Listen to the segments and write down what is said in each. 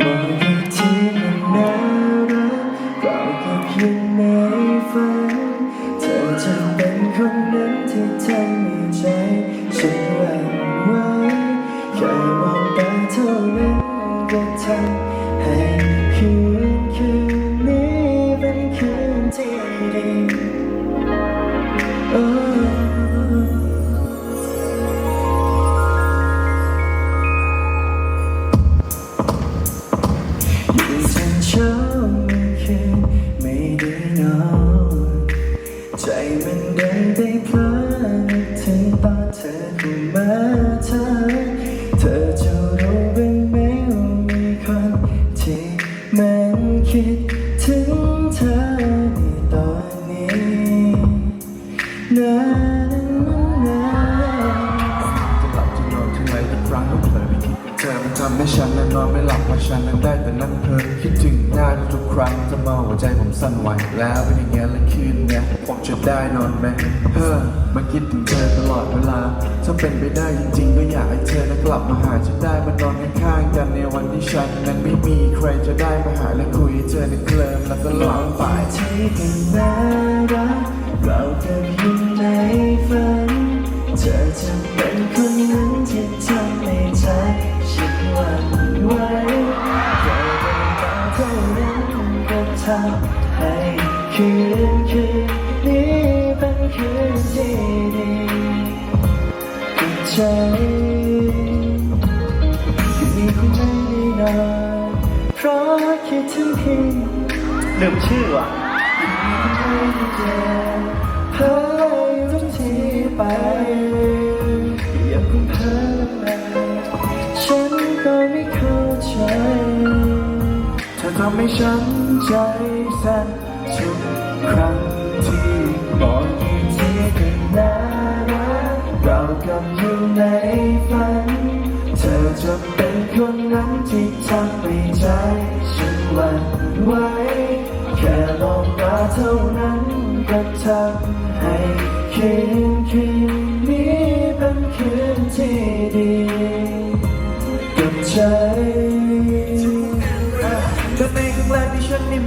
บอกว่าที่นน่ารักกล่าวกับยืนในฝันเธอจะเป็นคนนั้นที่ทำให้ใจฉันหวั่นไหวแค่มองตาเท่านั้นก็ทำให้คิด อยู่ทั้งเช้าเมื่อคืนไม่ได้นอนใจมันเดินไปพลินนึกถึงตอนเธอเข้ามาเธอเธอจะรู้บ้างไหมว่ามีคนที่มันคิดถึงเธอในตอนนี้นะนะ ทำให้ฉันนั้นนอนไม่หลับเพราะฉันนั้นได้แต่นั่งเพลินคิดถึงหน้าทุกครั้งจะมาหัวใจผมสั่นไหวแล้วเป็นอย่างเงี้ยและคืนเนี่ยผมจะได้นอนไหมเฮ้อมาคิดถึงเธอตลอดเวลาถ้าเป็นไปได้จริงๆ ก็อยากให้เธอนั้นกลับมาหาฉันได้มานอนข้างๆกันในวันที่ฉันนั้นไม่มีใครจะได้มาหาและคุยเธอนั้นเคลิ้มแล้วก็หลับไปที่เป็นน่ารัก ทำให้คืนคืนนี้เป็นคืนที่ดีกับใจคืนนี้คงไม่ได้นอนเพราะคิดถึงพียงลืมชื่อว่ะเพ้อทุกทีไปอย่าเพิ่งเพ้อมาฉันก็ไม่เข้าใจ ทำให้ฉันใจสั่นทุกครั้งที่บอกกี่ทีก็น่ารักเรากับอยู่ในฝัน เธอจะเป็นคนนั้นที่ทำให้ใจฉันหวั่นไหวแค่มองตาเท่านั้นก็ทำให้คืนคืนนี้เป็นคืนที่ดีกับเธอ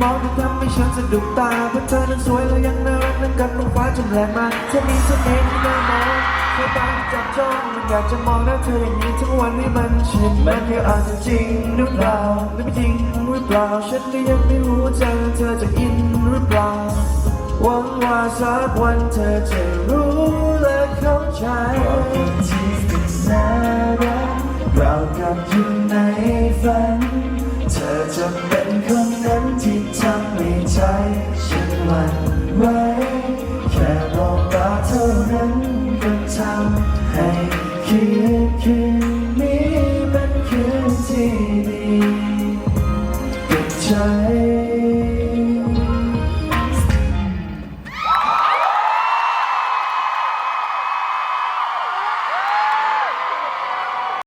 มองเธอทำให้ฉันสะดุดตาเพราะเธอนั้นสวยและยังน่ารักนั้นกับท้องฟ้าจนแรงมาเธอมีเสน่ห์ที่น่ามองเธอตาที่จับจ้องมันอยากจะมองหน้าเธออย่างนี้ทั้งวันให้มันชินมันค่อาจจะจริงหรือเปล่าหรือไม่จริงหรือเปล่าฉันก็ยังไม่รู้ใจเธอจะอินหรือเปล่าหวังว่าสักวันเธอจะรู้และเข้าใจบอกกันที่เป็นน่ารักเรากับอยู่ในฝัน เธอจะเป็นคนำให้ใจฉันหวั่นไหวแค่บอกตาเท่านั้นก็ทำให้คิดคืนนี้เป็นคืนที่ดีกับใจ